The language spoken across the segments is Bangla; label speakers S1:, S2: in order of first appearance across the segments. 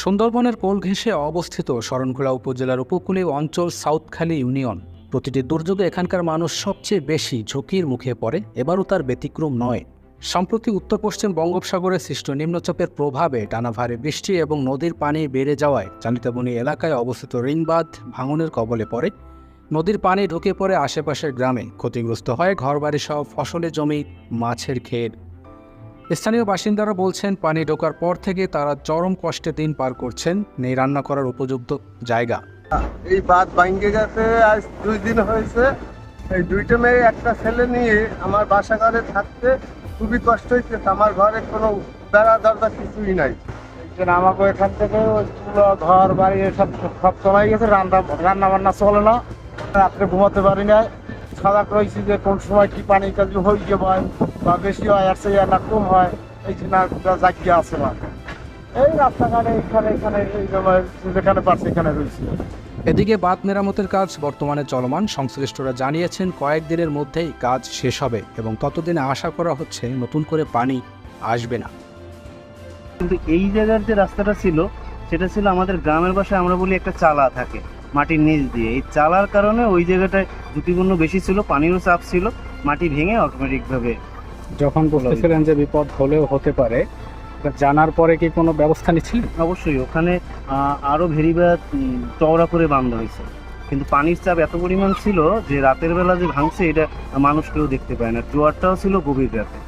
S1: সুন্দরবনের কোল ঘেঁষে অবস্থিত শরণখোলা উপজেলার উপকূলীয় অঞ্চল সাউথখালী ইউনিয়ন। প্রতিটি দুর্যোগে এখানকার মানুষ সবচেয়ে বেশি ঝুঁকির মুখে পড়ে, এবারও তার ব্যতিক্রম নয়। সম্প্রতি উত্তর পশ্চিম বঙ্গোপসাগরে সৃষ্ট নিম্নচাপের প্রভাবে টানা ভারী বৃষ্টি এবং নদীর পানি বেড়ে যাওয়ায় চালিতাবনী এলাকায় অবস্থিত রিংবাঁধ ভাঙনের কবলে পড়ে। নদীর পানি ঢুকে পড়ে আশেপাশের গ্রামে। ক্ষতিগ্রস্ত হয় ঘরবাড়ি সহ ফসলের জমি, মাছের ক্ষেত স্থানীয় বাসিন্দারা বলছেন, পানি ঢোকার পর থেকে তারা চরম কষ্টে দিন পার করছেন। নেই রান্না করার উপযুক্ত জায়গা।
S2: এই বাদ ভাঙ্গে গেছে, আজ দুই দিন হয়েছে। এই দুইটা মেয়ে, একটা ছেলে নিয়ে আমার বাসা ঘরে থাকতে খুবই কষ্ট হচ্ছে আমার ঘরে কোনো বেড়া দরজা কিছুই নাই।
S3: আমাকে এখান থেকে চুলো, ঘর, বাড়ি সব সব চলাই গেছে। রান্না রান্না বান্না চলে না। রাত্রে ঘুমাতে পারি না সজাগ রয়েছে যে কোন সময় কি পানি কাজ হয়ে যাবে বা বেশি হয় আর সেই না কম হয় এই জন্য জায়গা আছে না এই রাস্তাঘাটে এখানে এখানে এই যেখানে পারছে এখানে রয়েছে।
S1: এদিকে বাঁধ মেরামতের কাজ বর্তমানে চলমান। সংশ্লিষ্টরা জানিয়েছেন কয়েকদিনের মধ্যেই কাজ শেষ হবে এবং ততদিনে আশা করা হচ্ছে নতুন করে পানি আসবে না।
S4: কিন্তু এই জায়গার যে রাস্তাটা ছিল সেটা ছিল আমাদের গ্রামের বাসায় আমরা বলি একটা চালা থাকে। মাটির নিচ দিয়ে। এই চালার কারণে ওই জায়গাটায় ঝুঁকিপূর্ণ বেশি ছিল পানিরও চাপ ছিল মাটি ভেঙে অটোমেটিকভাবে
S1: যখন বুঝতেছিলেন যে বিপদ হলেও হতে পারে জানার পরে কি কোনো ব্যবস্থা নিচ্ছিলেন?
S4: অবশ্যই ওখানে আরও আরও ভেরিবাদ চওড়া করে বাঁধা হয়েছে। কিন্তু পানির চাপ এত পরিমাণ ছিল যে রাতের বেলা যে ভাঙছে এটা মানুষ কেউ দেখতে পায় না। জোয়ারটাও ছিল গভীর রাতে।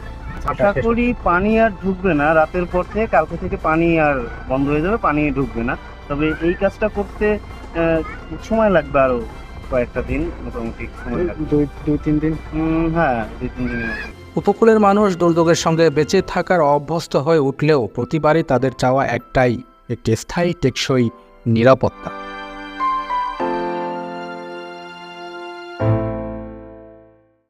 S4: আশা করি পানি আর ঢুকবে না রাতের পর থেকে কালকে থেকে পানি আর বন্ধ হয়ে যাবে পানি ঢুকবে না। তবে এই কাজটা করতে সময় লাগবে আরও কয়েকটা দিন মোটামুটি সময় লাগবে।
S1: দুই দুই তিন দিন?
S4: হ্যাঁ দুই তিন দিনের মতো
S1: উপকূলের মানুষ দুর্যোগের সঙ্গে বেঁচে থাকার অভ্যস্ত হয়ে উঠলেও প্রতিবারই তাদের চাওয়া একটাই একটি স্থায়ী টেকসই নিরাপত্তা।